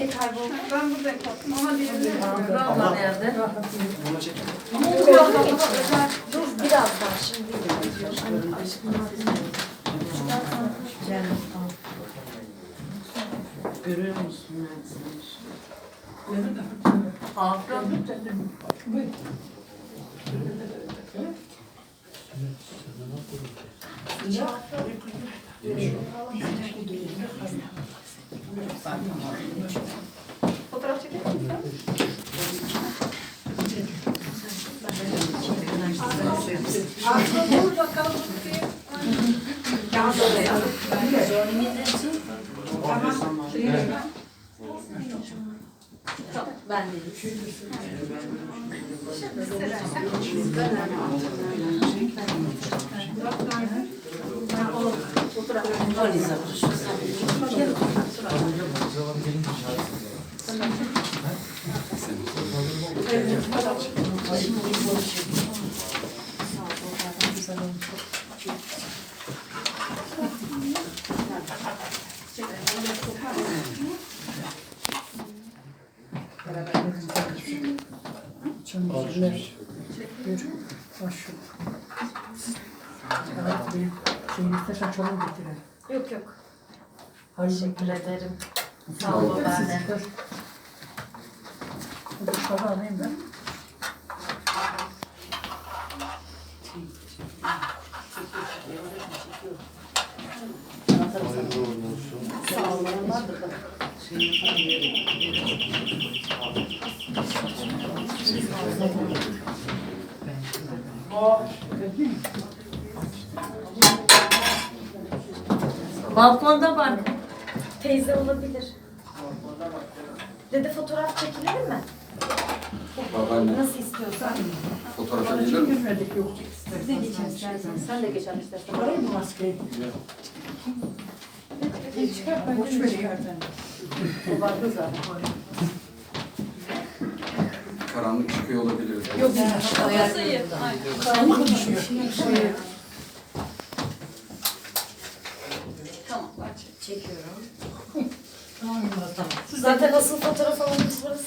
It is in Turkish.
nereye kayboldu? Ben burada kapattım ama diğerini Abla nerede? Bunu çekin. Dur birazdan şimdi. Görüyor musun ben seni? Hakan. fotoğraf çekelim mi? Aslında dur bakalım. Ben de. İstersen getirelim. Yok yok. Hayır, Teşekkür ederim. Sağ ol babaanne. Alayım ben. Balkonda bak. Teyze olabilir. Dede fotoğraf çekilir mi? Babaanne Nasıl istiyorsan. fotoğrafa gelir mi? Girmedik yok. Sen de geçen istersen. Var mı maskeyi? Boş ver ya. O vardı zaten. Karanlık çıkıyor olabilir. Yok. Karanlık konuşuyor. Çekiyorum. Tamam, tamam. Zaten asıl fotoğraf alanımız burası.